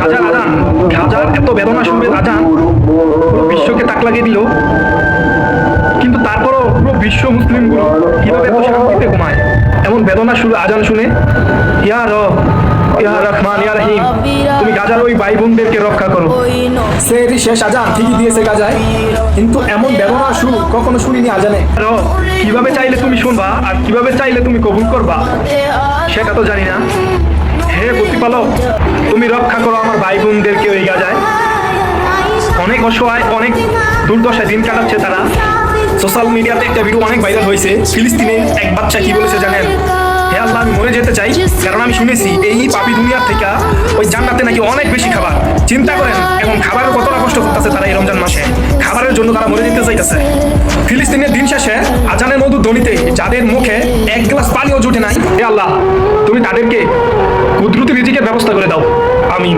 গাজার আজান গাজার এত বেদনা শুনবে আজান পুরো বিশ্বকে তাক লাগিয়ে দিল। কিন্তু তারপরও পুরো বিশ্ব মুসলিমগুলো কীভাবে এত শান্তিতে ঘুমায়? এমন বেদনা শুরু আজান শুনে ইয়া রব ইয়া রহমান ইয়া রহিম তুমি গাজার ওই ভাই বোনদেরকে রক্ষা করো। সেহরি শেষ আজান ঠিকই দিয়েছে গাজায়। কিন্তু এমন ব্যবহার সুর কখনো শুনিনি আজানে। রব কীভাবে চাইলে তুমি শুনবা আর কীভাবে চাইলে তুমি কবুল করবা সেটা তো জানি না। হে প্রতিপালক, তুমি রক্ষা করো আমার ভাই বোনদেরকে ওই গাজায়। অনেক অসহায়, অনেক দুর্দশায় দিন কাটাচ্ছে তারা। সোশ্যাল মিডিয়াতে একটা ভিডিও অনেক ভাইরাল হয়েছে। ফিলিস্তিনে এক বাচ্চা কি বলেছে জানেন? হে আল্লাহ, আমি মরে যেতে চাই, কারণ আমি শুনেছি এই পাপি দুনিয়ার থেকে ওই জান্নাতে নাকি অনেক বেশি খাবার। চিন্তা করেন এখন খাবারের কতটা কষ্ট করতেছে তারা এই রমজান মাসে। খাবারের জন্য তারা মরে যেতে চাইতেছে। ফিলিস্তিনের দিন শেষে আজানের মধু ধ্বনিতে যাদের মুখে এক গ্লাস পানিও জুটে নাই ব্যবস্থা করে দাও। আমি